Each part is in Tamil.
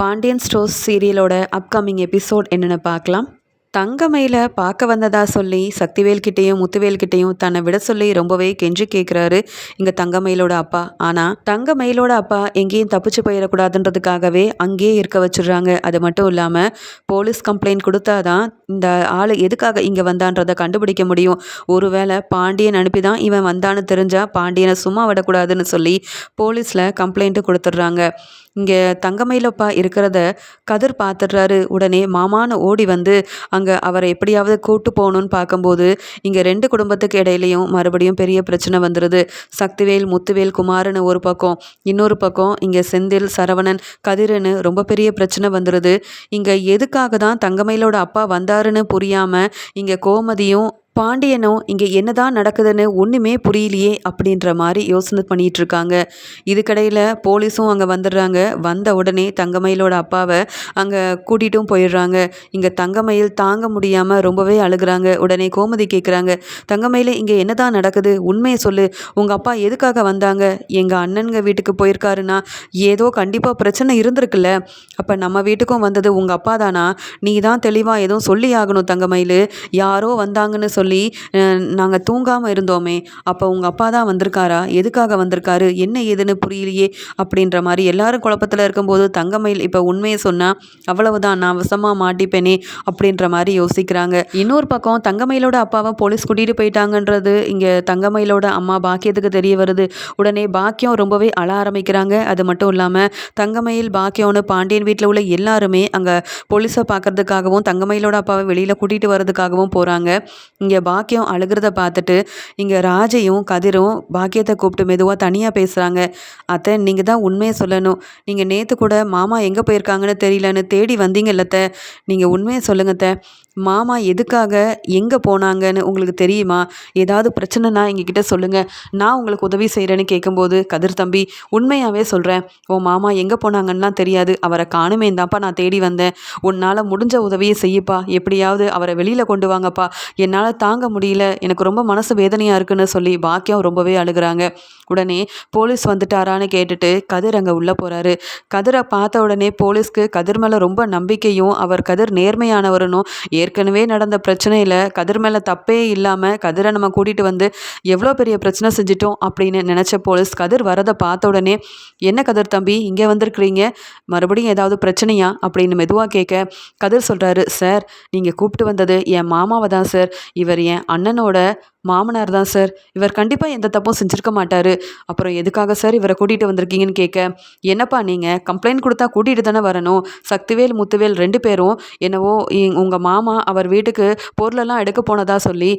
பாண்டியன் ஸ்டோர்ஸ் சீரியலோட அப்கமிங் எபிசோட் என்னென்னு பார்க்கலாம். தங்கமயில பார்க்க வந்ததா சொல்லி சக்திவேல்கிட்டேயும் முத்துவேல்கிட்டேயும் தன்னை விட சொல்லி ரொம்பவே கெஞ்சி கேட்குறாரு இங்கே தங்கமயிலோட அப்பா. ஆனால் தங்கமயிலோட அப்பா எங்கேயும் தப்பிச்சு போயிடக்கூடாதுன்றதுக்காகவே அங்கேயே இருக்க வச்சிடுறாங்க. அது மட்டும் இல்லாமல் போலீஸ் கம்ப்ளைண்ட் கொடுத்தாதான் இந்த ஆள் எதுக்காக இங்கே வந்தான்றதை கண்டுபிடிக்க முடியும். ஒருவேளை பாண்டியன் அனுப்பி தான் இவன் வந்தான்னு தெரிஞ்சால் பாண்டியனை சும்மா விடக்கூடாதுன்னு சொல்லி போலீஸில் கம்ப்ளைண்ட்டு கொடுத்துட்றாங்க. இங்கே தங்கமயிலப்பா இருக்கிறத கதிர் பார்த்துடுறாரு உடனே மாமான்னு ஓடி வந்து அங்கே அவரை எப்படியாவது கூட்டு போகணுன்னு பார்க்கும்போது இங்கே ரெண்டு குடும்பத்துக்கு இடையிலையும் மறுபடியும் பெரிய பிரச்சனை வந்துடுது சக்திவேல் முத்துவேல் குமார்னு ஒரு பக்கம். இன்னொரு பக்கம் இங்கே செந்தில் சரவணன் கதிர்னு ரொம்ப பெரிய பிரச்சனை வந்துடுது இங்கே எதுக்காக தான் தங்கமயிலோட அப்பா வந்தாருன்னு புரியாமல் இங்கே கோமதியும் பாண்டியனும் இங்கே என்னதான் நடக்குதுன்னு ஒன்றுமே புரியலையே அப்படின்ற மாதிரி யோசனை பண்ணிகிட்டு இருக்காங்க. இதுக்கடையில் போலீஸும் அங்கே வந்துடுறாங்க. வந்த உடனே தங்கமயிலோட அப்பாவை அங்கே கூட்டிகிட்டும் போயிடுறாங்க. இங்கே தங்கமயில் தாங்க முடியாமல் ரொம்பவே அழுகிறாங்க. உடனே கோமதி கேட்குறாங்க தங்கமயிலே இங்கே என்னதான் நடக்குது? உண்மையை சொல்லு. உங்கள் அப்பா எதுக்காக வந்தாங்க? எங்கள் அண்ணனுங்க வீட்டுக்கு போயிருக்காருன்னா ஏதோ கண்டிப்பாக பிரச்சனை இருந்திருக்குல்ல. அப்போ நம்ம வீட்டுக்கும் வந்தது உங்கள் அப்பா தானா? நீ தான் தெளிவாக எதுவும் சொல்லி ஆகணும் தங்கமயில். யாரோ வந்தாங்கன்னு சொல்லி. சொல்லி நாங்கள் தூங்காமல் இருந்தோமே அப்போ உங்கள் அப்பா தான் வந்திருக்காரா? எதுக்காக வந்திருக்காரு? என்ன ஏதுன்னு புரியலையே அப்படின்ற மாதிரி எல்லாரும் குழப்பத்தில் இருக்கும்போது தங்கமயில் இப்போ உண்மையை சொன்னால் அவ்வளவுதான் நான் விஷமாக மாட்டிப்பேனே அப்படின்ற மாதிரி யோசிக்கிறாங்க. இன்னொரு பக்கம் தங்கமயிலோட அப்பாவை போலீஸ் கூட்டிகிட்டு போயிட்டாங்கன்றது இங்கே தங்கமயிலோட அம்மா பாக்கியத்துக்கு தெரிய வருது. உடனே பாக்கியம் ரொம்பவே அழ ஆரம்பிக்கிறாங்க. அது மட்டும் இல்லாமல் தங்கமயில் பாக்கியம்னு பாண்டியன் வீட்டில் உள்ள எல்லாருமே அங்கே போலீஸை பார்க்கறதுக்காகவும் தங்கமயிலோட அப்பாவை வெளியில் கூட்டிகிட்டு வர்றதுக்காகவும் போகிறாங்க இங்கே பாக்கியம் அழுகிறத பார்த்துட்டு இங்கே ராஜையும் கதிரும் பாக்கியத்தை கூப்பிட்டு மெதுவாக தனியாக பேசுகிறாங்க அத்தை நீங்கள் தான் உண்மையை சொல்லணும். நீங்கள் நேற்று கூட மாமா எங்கே போயிருக்காங்கன்னு தெரியலன்னு தேடி வந்தீங்கல்லத்த நீங்கள் உண்மையை சொல்லுங்கத்த மாமா எதுக்காக எங்கே போனாங்கன்னு உங்களுக்கு தெரியுமா? ஏதாவது பிரச்சனைனா எங்ககிட்ட சொல்லுங்கள் நான் உங்களுக்கு உதவி செய்கிறேன்னு கேட்கும்போது கதிர் தம்பி உண்மையாகவே சொல்கிறேன் ஓ மாமா எங்கே போனாங்கன்னா தெரியாது. அவரை காணுமே தான்ப்பா நான் தேடி வந்தேன். உன்னால் முடிஞ்ச உதவியை செய்யப்பா. எப்படியாவது அவரை வெளியில் கொண்டு வாங்கப்பா. என்னால் தாங்க முடியல. எனக்கு ரொம்ப மனசு வேதனையாக இருக்குன்னு சொல்லி பாக்கியம் ரொம்பவே அழுகிறாங்க. உடனே போலீஸ் வந்துட்டாரான்னு கேட்டுட்டு கதிர் அங்கே உள்ளே போகிறாரு கதிரை பார்த்த உடனே போலீஸ்க்கு கதிர் மேலே ரொம்ப நம்பிக்கையும் அவர் கதிர் நேர்மையானவருனும் ஏற்கனவே நடந்த பிரச்சனையில் கதிர் மேலே தப்பே இல்லாமல் கதிரை நம்ம கூட்டிகிட்டு வந்து எவ்வளோ பெரிய பிரச்சனை செஞ்சிட்டோம் அப்படின்னு நினச்ச போலீஸ் கதிர் வரதை பார்த்த உடனே என்ன கதிர் தம்பி இங்கே வந்திருக்கிறீங்க? மறுபடியும் ஏதாவது பிரச்சனையா? அப்படின்னு மெதுவாக கேட்க கதிர் சொல்கிறாரு சார் நீங்கள் கூப்பிட்டு வந்தது என் மாமாவை தான் சார். இவர் என் அண்ணனோட மாமனார் தான் சார். இவர் கண்டிப்பாக எந்த தப்பும் செஞ்சுருக்க மாட்டார். அப்புறம் எதுக்காக சார் இவரை கூட்டிகிட்டு வந்திருக்கீங்கன்னு கேட்க என்னப்பா நீங்கள் கம்ப்ளைண்ட் கொடுத்தா கூட்டிகிட்டு தானே வரணும். சக்திவேல் முத்துவேல் ரெண்டு பேரும் என்னவோ உங்கள் மாமா அவர் வீட்டுக்கு பொருளெல்லாம் எடுக்க போனதாக சொல்லி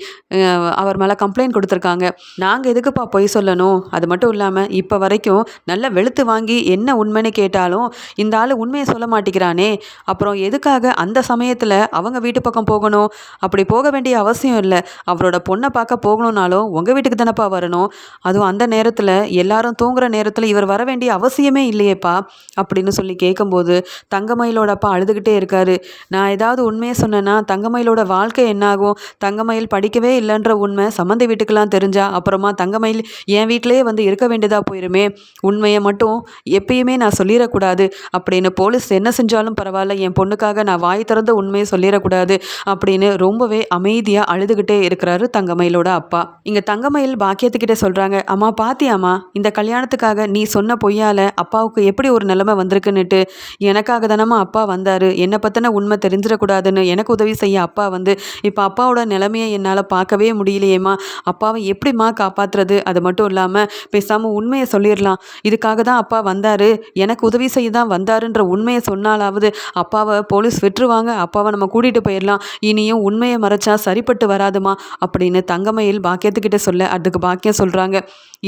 அவர் மேலே கம்ப்ளைண்ட் கொடுத்துருக்காங்க. நாங்கள் எதுக்குப்பா பொய் சொல்லணும்? அது மட்டும் இல்லாமல் இப்போ வரைக்கும் நல்ல வெளுத்து வாங்கி என்ன உண்மைன்னு கேட்டாலும் இந்த ஆள் உண்மையை சொல்ல மாட்டேங்கிறானே. அப்புறம் எதுக்காக அந்த சமயத்தில் அவங்க வீட்டு பக்கம் போகணும்? அப்படி போக வேண்டிய அவசியம் இல்லை. அவரோட பொண்ணை பார்க்க போகணுன்னாலும் உங்கள் வீட்டுக்கு தானேப்பா வரணும்? அதுவும் அந்த நேரத்தில் எல்லாரும் தூங்குற நேரத்தில் இவர் வர வேண்டிய அவசியமே இல்லையேப்பா அப்படின்னு சொல்லி கேட்கும்போது தங்கமயிலோட அப்பா அழுதுகிட்டே இருக்காரு. நான் ஏதாவது உண்மையை சொன்னேன்னா தங்கமயிலோட வாழ்க்கை என்னாகும்? தங்கமயில் படிக்கவே இல்லைன்ற உண்மை சம்மந்தி வீட்டுக்கெல்லாம் தெரிஞ்சா அப்புறமா தங்கமயில் என் வீட்டிலேயே வந்து இருக்க வேண்டியதாக போயிருமே? உண்மையை மட்டும் எப்பயுமே நான் சொல்லிடக்கூடாது. அப்படின்னு போலீஸ் என்ன செஞ்சாலும் பரவாயில்ல என் பொண்ணுக்காக நான் வாய் திறந்த உண்மையை சொல்லிடக்கூடாது அப்படின்னு ரொம்பவே அமைதியாக அழுதுகிட்டே இருக்கிறாரு தங்கமயிலோட அப்பா. இங்கே தங்கமயில் பாக்கியத்துக்கிட்ட சொல்கிறாங்க அம்மா பாத்தியாம்மா இந்த கல்யாணத்துக்காக நீ சொன்ன பொய்யால் அப்பாவுக்கு எப்படி ஒரு நிலைமை வந்திருக்குன்னுட்டு. எனக்காக தானம்மா அப்பா வந்தார். என்னை பற்றின உண்மை தெரிஞ்சிடக்கூடாதுன்னு எனக்கு உதவி செய்ய அப்பா வந்து இப்போ அப்பாவோட நிலைமையை என்னால் பார்க்கவே முடியலையேம்மா. அப்பாவை எப்படிம்மா காப்பாற்றுறது அது மட்டும் இல்லாமல் பேசாமல் உண்மையை சொல்லிடலாம். இதுக்காக தான் அப்பா வந்தார். எனக்கு உதவி செய்ய தான் வந்தாருன்ற உண்மையை சொன்னாலாவது அப்பாவை போலீஸ் விட்டுருவாங்க. அப்பாவை நம்ம கூட்டிகிட்டு போயிடலாம். இனியும் உண்மையை மறைச்சா சரிப்பட்டு வராதுமா? அப்படின்னு தங்கமயில் பாக்கியத்துக்கிட்ட சொல்ல அதுக்கு பாக்கியம் சொல்கிறாங்க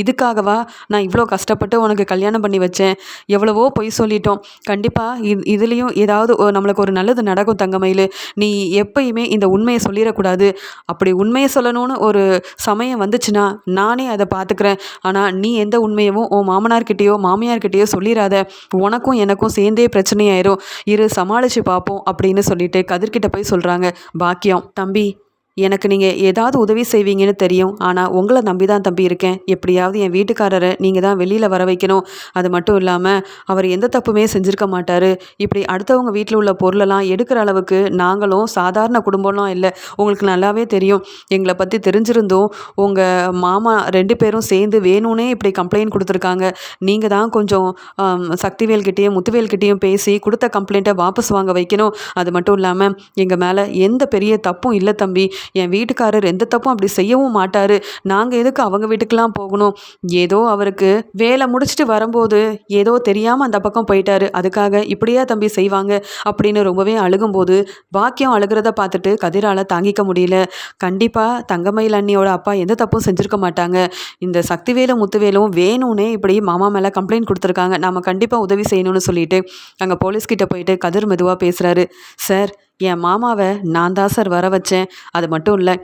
இதுக்காகவா நான் இவ்வளோ கஷ்டப்பட்டு உனக்கு கல்யாணம் பண்ணி வச்சேன்? எவ்வளவோ பொய் சொல்லிட்டோம். கண்டிப்பாக இது இதுலேயும் ஏதாவது நம்மளுக்கு ஒரு நல்லது நடக்கும் தங்கமயில். நீ எப்பயுமே இந்த உண்மையை சொல்லிடக்கூடாது. அப்படி உண்மையை சொல்லணும்னு ஒரு சமயம் வந்துச்சுன்னா நானே அதை பார்த்துக்கிறேன் ஆனால் நீ எந்த உண்மையவும் உன் மாமனார்கிட்டேயோ மாமியார்கிட்டேயோ சொல்லிடாத. உனக்கும் எனக்கும் சேர்ந்தே பிரச்சனையாயிரும். இரு சமாளித்து பார்ப்போம் அப்படின்னு சொல்லிட்டு கதிர்கிட்ட போய் சொல்கிறாங்க பாக்கியம். தம்பி எனக்கு நீங்கள் ஏதாவது உதவி செய்வீங்கன்னு தெரியும். ஆனால் உங்களை நம்பி தான் தம்பி இருக்கேன். எப்படியாவது என் வீட்டுக்காரரை நீங்கள் தான் வெளியில் வர வைக்கணும். அது மட்டும் இல்லாமல் அவர் எந்த தப்புமே செஞ்சுருக்க மாட்டார். இப்படி அடுத்தவங்க வீட்டில் உள்ள பொருளெல்லாம் எடுக்கிற அளவுக்கு நாங்களும் சாதாரண குடும்பம்லாம் இல்லை. உங்களுக்கு நல்லாவே தெரியும். எங்களை பற்றி தெரிஞ்சிருந்தும் உங்கள் மாமா ரெண்டு பேரும் சேர்ந்து வேணும்னே இப்படி கம்ப்ளைண்ட் கொடுத்துருக்காங்க. நீங்கள் தான் கொஞ்சம் சக்திவேல்கிட்டேயும் முத்துவேல்கிட்டேயும் பேசி கொடுத்த கம்ப்ளைண்ட்டை வாபஸ் வாங்க வைக்கணும். அது மட்டும் இல்லாமல் எங்கள் மேலே எந்த பெரிய தப்பும் இல்லை தம்பி. என் வீட்டுக்காரர் எந்த தப்பும் அப்படி செய்யவும் மாட்டார். நாங்கள் எதுக்கு அவங்க வீட்டுக்கெலாம் போகணும்? ஏதோ அவருக்கு வேலை முடிச்சுட்டு வரும்போது ஏதோ தெரியாமல் அந்த பக்கம் போயிட்டாரு. அதுக்காக இப்படியா தம்பி செய்வாங்க? அப்படின்னு ரொம்பவே அழுகும்போது பாக்கியம் அழுகிறத பார்த்துட்டு கதிரால் தாங்கிக்க முடியல. கண்டிப்பாக தங்கமயில் அண்ணியோட அப்பா எந்த தப்பும் செஞ்சுருக்க மாட்டாங்க. இந்த சக்திவேலும் முத்துவேலும் வேணும்னே இப்படி மாமா மேலே கம்ப்ளைண்ட் கொடுத்துருக்காங்க. நாம் கண்டிப்பாக உதவி செய்யணும்னு சொல்லிட்டு அங்கே போலீஸ்கிட்ட போயிட்டு கதிர் மெதுவாக பேசுகிறாரு சார் என் மாமாவை நான் தான் சார் வர வச்சேன். அது மட்டும் இல்லை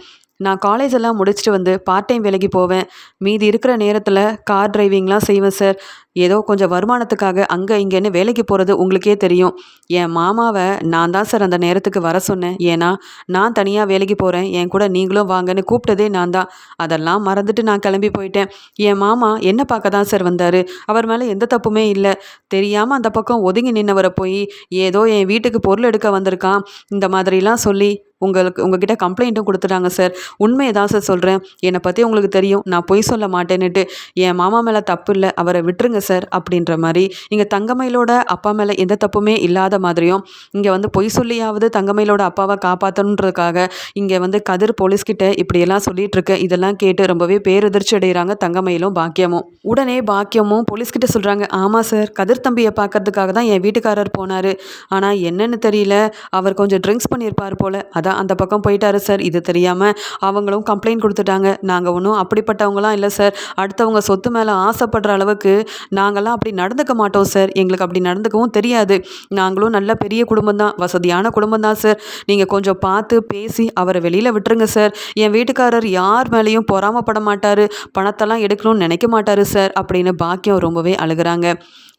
நான் காலேஜ் எல்லாம் முடிச்சுட்டு வந்து பார்ட் டைம் வேலைக்கு போவேன். மீதி இருக்கிற நேரத்தில் கார் டிரைவிங்லாம் செய்வேன் சார் ஏதோ கொஞ்சம் வருமானத்துக்காக அங்கே இங்கேன்னு வேலைக்கு போகிறது உங்களுக்கே தெரியும். என் மாமாவை நான் தான் சார் அந்த நேரத்துக்கு வர சொன்னேன். ஏன்னா நான் தனியாக வேலைக்கு போகிறேன் என் கூட நீங்களும் வாங்கன்னு கூப்பிட்டதே நான் தான். அதெல்லாம் மறந்துட்டு நான் கிளம்பி போயிட்டேன். என் மாமா என்ன பார்க்க தான் சார் வந்தார்? அவர் மேலே எந்த தப்புமே இல்லை. தெரியாமல் அந்த பக்கம் ஒதுங்கி நின்னவரை போய் ஏதோ என் வீட்டுக்கு பொருள் எடுக்க வந்திருக்கான். இந்த மாதிரிலாம் சொல்லி உங்களுக்கு உங்ககிட்ட கம்ப்ளைண்ட்டும் கொடுத்துட்டாங்க சார் உண்மையை தான் சார் சொல்கிறேன் என்னை பற்றி உங்களுக்கு தெரியும். நான் பொய் சொல்ல மாட்டேன்னுட்டு என் மாமா மேலே தப்பு இல்லை. அவரை விட்டுருங்க சார் அப்படின்ற மாதிரி. இங்கே தங்கமயிலோட அப்பா மேலே எந்த தப்புமே இல்லாத மாதிரியும் இங்கே வந்து பொய் சொல்லியாவது தங்கமயிலோட அப்பாவை காப்பாற்றணுன்றதுக்காக இங்கே வந்து கதிர் போலீஸ்கிட்ட இப்படியெல்லாம் சொல்லிட்டு இருக்க இதெல்லாம் கேட்டு ரொம்பவே பேரதிர்ச்சி அடைகிறாங்க தங்கமயிலும் பாக்கியமும். உடனே பாக்கியமும் போலீஸ்கிட்ட சொல்கிறாங்க ஆமாம் சார் கதிர் தம்பியை பார்க்கறதுக்காக தான் என் வீட்டுக்காரர் போனார். ஆனால் என்னன்னு தெரியல. அவர் கொஞ்சம் ட்ரிங்க்ஸ் பண்ணியிருப்பார் போல். அதான் அந்த பக்கம் போயிட்டாரு சார். இது தெரியாமல் அவங்களும் கம்ப்ளைண்ட் கொடுத்துட்டாங்க. நாங்கள் ஒன்றும் அப்படிப்பட்டவங்களாம் இல்லை சார். அடுத்தவங்க சொத்து மேலே ஆசைப்படுற அளவுக்கு நாங்கள்லாம் அப்படி நடந்துக்க மாட்டோம் சார். எங்களுக்கு அப்படி நடந்துக்கவும் தெரியாது. நாங்களும் நல்ல பெரிய குடும்பம் தான். வசதியான குடும்பம் தான் சார். நீங்கள் கொஞ்சம் பார்த்து பேசி அவரை வெளியில் விட்டுருங்க சார். என் வீட்டுக்காரர் யார் மேலேயும் பொறாமப்பட மாட்டார். பணத்தெல்லாம் எடுக்கணும்னு நினைக்க மாட்டார் சார். அப்படின்னு பாக்கியம் ரொம்பவே அழுகிறாங்க.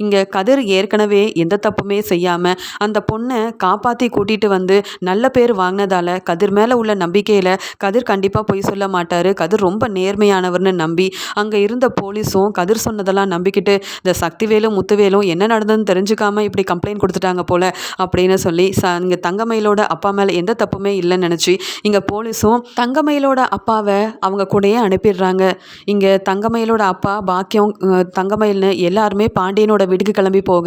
இங்கே கதிர் ஏற்கனவே எந்த தப்புமே செய்யாமல் அந்த பொண்ணை காப்பாற்றி கூட்டிகிட்டு வந்து நல்ல பேர் வாங்கினதால கதிர் மேலே உள்ள நம்பிக்கையில் கதிர் கண்டிப்பாக பொய் சொல்ல மாட்டார். கதிர் ரொம்ப நேர்மையானவர்னு நம்பி அங்கே இருந்த போலீஸும் கதிர் சொன்னதெல்லாம் நம்பிக்கிட்டு இந்த சக்திவேலும் முத்துவேலும் என்ன நடந்ததுன்னு தெரிஞ்சுக்காம இப்படி கம்ப்ளைண்ட் கொடுத்துட்டாங்க போல் அப்படின்னு சொல்லி ச இங்கே தங்கமயிலோட அப்பா மேலே எந்த தப்புமே இல்லைன்னு நினச்சி இங்கே போலீஸும் தங்கமயிலோட அப்பாவை அவங்க கூடயே அனுப்பிடுறாங்க. இங்கே தங்கமயிலோட அப்பா பாக்கியம் தங்கமயில்னு எல்லாருமே பாண்டியனோட வீட்டுக்கு கிளம்பி போக.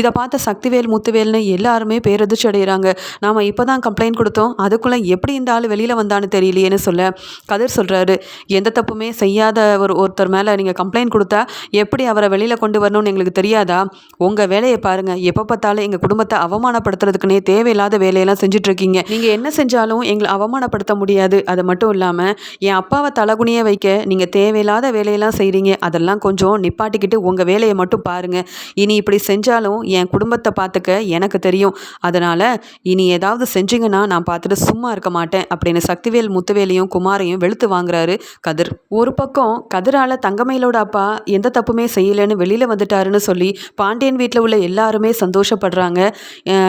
இதை பார்த்த சக்திவேல் முத்துவேல்னு எல்லாருமே பேரதிர்ச்சி அடைகிறாங்க நாம் இப்போ தான் கம்ப்ளைண்ட் கொடுத்தோம். அதுக்குள்ளே எப்படி இந்த ஆள் வெளியில் வந்தான்னு தெரியலையேன்னு சொல்ல கதிர் சொல்கிறாரு எந்த தப்புமே செய்யாத ஒரு ஒருத்தர் மேலே நீங்கள் கம்ப்ளைண்ட் கொடுத்தா எப்படி அவரை வெளியில் கொண்டு வரணும்னு எங்களுக்கு தெரியாதா? உங்கள் வேலையை பாருங்கள் எப்போ பார்த்தாலும் எங்கள் குடும்பத்தை அவமானப்படுத்துறதுக்குனே தேவையில்லாத வேலையெல்லாம் செஞ்சிட்ருக்கீங்க நீங்கள் என்ன செஞ்சாலும் எங்களை அவமானப்படுத்த முடியாது. அது மட்டும் இல்லாமல் என் அப்பாவை தலகுனிய வைக்க நீங்கள் தேவையில்லாத வேலையெல்லாம் செய்கிறீங்க அதெல்லாம் கொஞ்சம் நிப்பாட்டிக்கிட்டு உங்கள் வேலையை மட்டும் பாருங்கள் இனி இப்படி செஞ்சாலும் என் குடும்பத்தை பார்த்துக்க எனக்கு தெரியும். அதனால் இனி ஏதாவது செஞ்சிங்கன்னா நான் பார்த்துட்டு சும்மா இருக்க மாட்டேன் அப்படின்னு சக்திவேல் முத்துவேலையும் குமாரையும் வெளுத்து வாங்குறாரு கதிர். ஒரு பக்கம் கதிரால் தங்கமயிலோட அப்பா எந்த தப்புமே செய்யலைன்னு வெளியில் வந்துட்டாருன்னு சொல்லி பாண்டியன் வீட்டில் உள்ள எல்லாருமே சந்தோஷப்படுறாங்க.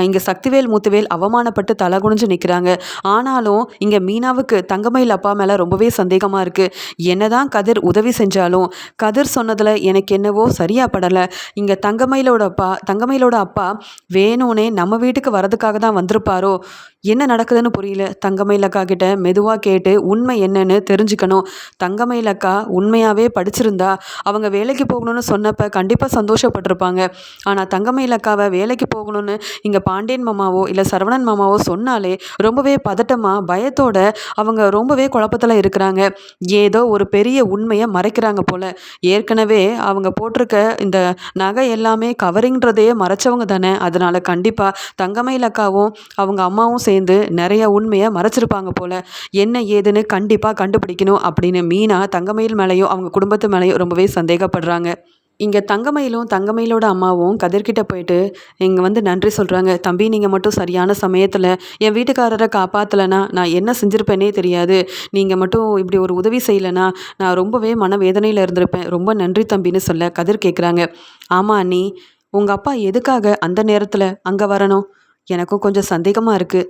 இங்கே சக்திவேல் முத்துவேல் அவமானப்பட்டு தலை குனிஞ்சு நிற்கிறாங்க ஆனாலும் இங்கே மீனாவுக்கு தங்கமயில் அப்பா மேலே ரொம்பவே சந்தேகமாக இருக்குது என்னதான் கதிர் உதவி செஞ்சாலும் கதிர் சொன்னதில் எனக்கு என்னவோ சரியாக படலை. இங்கே தங்கமயிலோட அப்பா தங்கமயிலோட அப்பா வேணும்னே நம்ம வீட்டுக்கு வரதுக்காக தான் வந்திருப்பாரோ? என்ன நடக்குதுன்னு புரியல. தங்கமயிலக்கா கிட்ட மெதுவாக கேட்டு உண்மை என்னன்னு தெரிஞ்சுக்கணும். தங்கமயிலக்கா உண்மையாகவே படிச்சிருந்தா அவங்க வேலைக்கு போகணும்னு சொன்னப்போ கண்டிப்பாக சந்தோஷப்பட்டிருப்பாங்க. ஆனால் தங்கமயிலக்காவை வேலைக்கு போகணும்னு இங்கே பாண்டியன் மாமாவோ இல்லை சரவணன் மாமாவோ சொன்னாலே ரொம்பவே பதட்டமாக பயத்தோட அவங்க ரொம்பவே குழப்பத்தில் இருக்கிறாங்க. ஏதோ ஒரு பெரிய உண்மையை மறைக்கிறாங்க போல். ஏற்கனவே அவங்க போட்டிருக்க இந்த நகை எல்லாமே கவரிங்கிறதையே மறைச்சவங்க தானே. அதனால் கண்டிப்பாக தங்கமயிலக்காவும் அவங்க அம்மாவும் சேர்ந்து சேர்ந்து நிறைய உண்மையை மறைச்சிருப்பாங்க போல். என்ன ஏதுன்னு கண்டிப்பாக கண்டுபிடிக்கணும் அப்படின்னு மீனா தங்கமயில் மேலேயும் அவங்க குடும்பத்து மேலேயும் ரொம்பவே சந்தேகப்படுறாங்க. இங்கே தங்கமயிலும் தங்கமயிலோட அம்மாவும் கதிர்கிட்ட போயிட்டு இங்கே வந்து நன்றி சொல்கிறாங்க தம்பி நீங்கள் மட்டும் சரியான சமயத்தில் என் வீட்டுக்காரரை காப்பாற்றலைனா நான் என்ன செஞ்சுருப்பேனே தெரியாது. நீங்கள் மட்டும் இப்படி ஒரு உதவி செய்யலைனா நான் ரொம்பவே மனவேதனையில் இருந்திருப்பேன். ரொம்ப நன்றி தம்பின்னு சொல்ல கதிர் கேட்குறாங்க ஆமாம் அண்ணி உங்கள் அப்பா எதுக்காக அந்த நேரத்தில் அங்கே வரணும்? எனக்கும் கொஞ்சம் சந்தேகமாக இருக்குது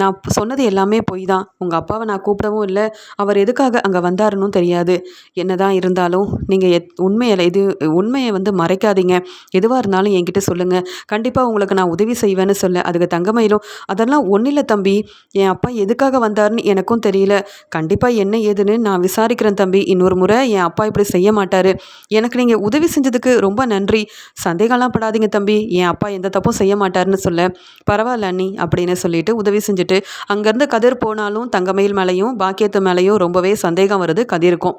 நான் சொன்னது எல்லாமே பொய் தான் உங்கள் அப்பாவை நான் கூப்பிடவும் இல்லை. அவர் எதுக்காக அங்கே வந்தாருன்னு தெரியாது. என்னதான் இருந்தாலும் நீங்கள் எத் உண்மையில் இது உண்மையை வந்து மறைக்காதீங்க. எதுவாக இருந்தாலும் என்கிட்ட சொல்லுங்கள் கண்டிப்பாக உங்களுக்கு நான் உதவி செய்வேன்னு சொல்ல. அதுக்கு தங்கமயிலும் அதெல்லாம் ஒன்றும் இல்லை தம்பி. என் அப்பா எதுக்காக வந்தாருன்னு எனக்கும் தெரியல. கண்டிப்பாக என்ன ஏதுன்னு நான் விசாரிக்கிறேன் தம்பி. இன்னொரு முறை என் அப்பா இப்படி செய்ய மாட்டார். எனக்கு நீங்கள் உதவி செஞ்சதுக்கு ரொம்ப நன்றி. சந்தேகம்லாம் படாதீங்க தம்பி. என் அப்பா எந்த தப்பும் செய்ய மாட்டாருன்னு சொல்ல. பரவாயில்ல அண்ணி அப்படின்னு சொல்லிட்டு உதவி செஞ்சுட்டு அங்கேருந்து கதிர் போனாலும் தங்கமயில் மேலேயும் பாக்கியத்து மேலேயும் ரொம்பவே சந்தேகம் வருது கதிருக்கும்.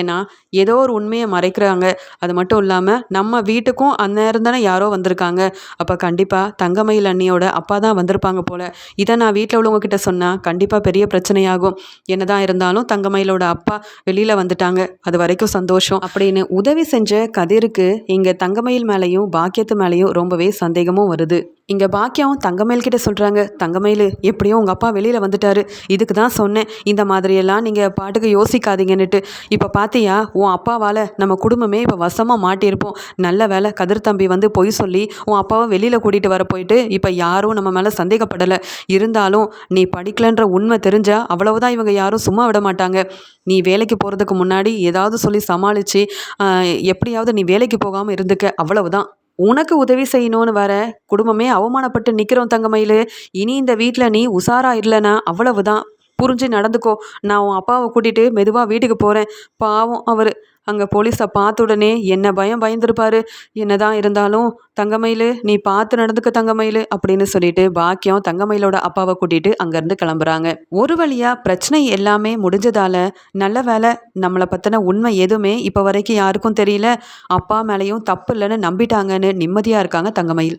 ஏன்னா ஏதோ ஒரு உண்மையை மறைக்கிறாங்க. அது மட்டும் இல்லாமல் நம்ம வீட்டுக்கும் அந்நேரம் தானே யாரோ வந்திருக்காங்க. அப்போ கண்டிப்பாக தங்கமயில் அண்ணியோட அப்பா தான் வந்திருப்பாங்க போல். இதை நான் வீட்டில் உள்ளவங்கக்கிட்ட சொன்னால் கண்டிப்பாக பெரிய பிரச்சனையாகும். என்னதான் இருந்தாலும் தங்கமயிலோட அப்பா வெளியில் வந்துட்டாங்க. அது வரைக்கும் சந்தோஷம். அப்படின்னு உதவி செஞ்ச கதிருக்கு இங்கே தங்கமயில் மேலேயும் பாக்கியத்து மேலேயும் ரொம்பவே சந்தேகமும் வருது. இங்கே பாக்கியம் தங்கமயில் கிட்ட சொல்கிறாங்க தங்கமயில் எப்படியும் உங்கள் அப்பா வெளியில் வந்துட்டாரு. இதுக்கு தான் சொன்னேன். இந்த மாதிரியெல்லாம் நீங்கள் பாட்டுக்கு யோசிக்காதீங்கன்னுட்டு. இப்போ பார்த்தியா உன் அப்பாவால் நம்ம குடும்பமே இப்போ வசமாக மாட்டியிருப்போம். நல்ல வேலை கதிர் தம்பி வந்து பொய் சொல்லி உன் அப்பாவை வெளியில் கூட்டிகிட்டு வர போயிட்டு இப்போ யாரும் நம்ம மேலே சந்தேகப்படலை. இருந்தாலும் நீ படிக்கலன்ற உண்மை தெரிஞ்சால் அவ்வளவுதான் இவங்க யாரும் சும்மா விட மாட்டாங்க. நீ வேலைக்கு போகிறதுக்கு முன்னாடி ஏதாவது சொல்லி சமாளித்து எப்படியாவது நீ வேலைக்கு போகாமல் இருந்துக்க. அவ்வளவுதான். உனக்கு உதவி செய்யணும்னு வர குடும்பமே அவமானப்பட்டு நிற்கிறோம் தங்கமயில். இனி இந்த வீட்டில் நீ உஷாராக இல்லைன்னா அவ்வளவுதான். புரிஞ்சு நடந்துக்கோ. நான் உன் அப்பாவை கூட்டிகிட்டு மெதுவாக வீட்டுக்கு போகிறேன் பாவம் அவர். அங்கே போலீஸை பார்த்த உடனே என்ன பயம் பயந்துருப்பாரு. என்னதான் இருந்தாலும் தங்கமயில் நீ பார்த்து நடந்துக்க தங்கமயில் அப்படின்னு சொல்லிட்டு பாக்கியம் தங்கமயிலோட அப்பாவை கூட்டிகிட்டு அங்கேருந்து கிளம்புறாங்க. ஒரு வழியாக பிரச்சனை எல்லாமே முடிஞ்சதால நல்ல வேலை நம்மளை பற்றின உண்மை எதுவுமே இப்போ வரைக்கும் யாருக்கும் தெரியல. அப்பா மேலேயும் தப்பு இல்லைன்னு நம்பிட்டாங்கன்னு நிம்மதியாக இருக்காங்க தங்கமயில்.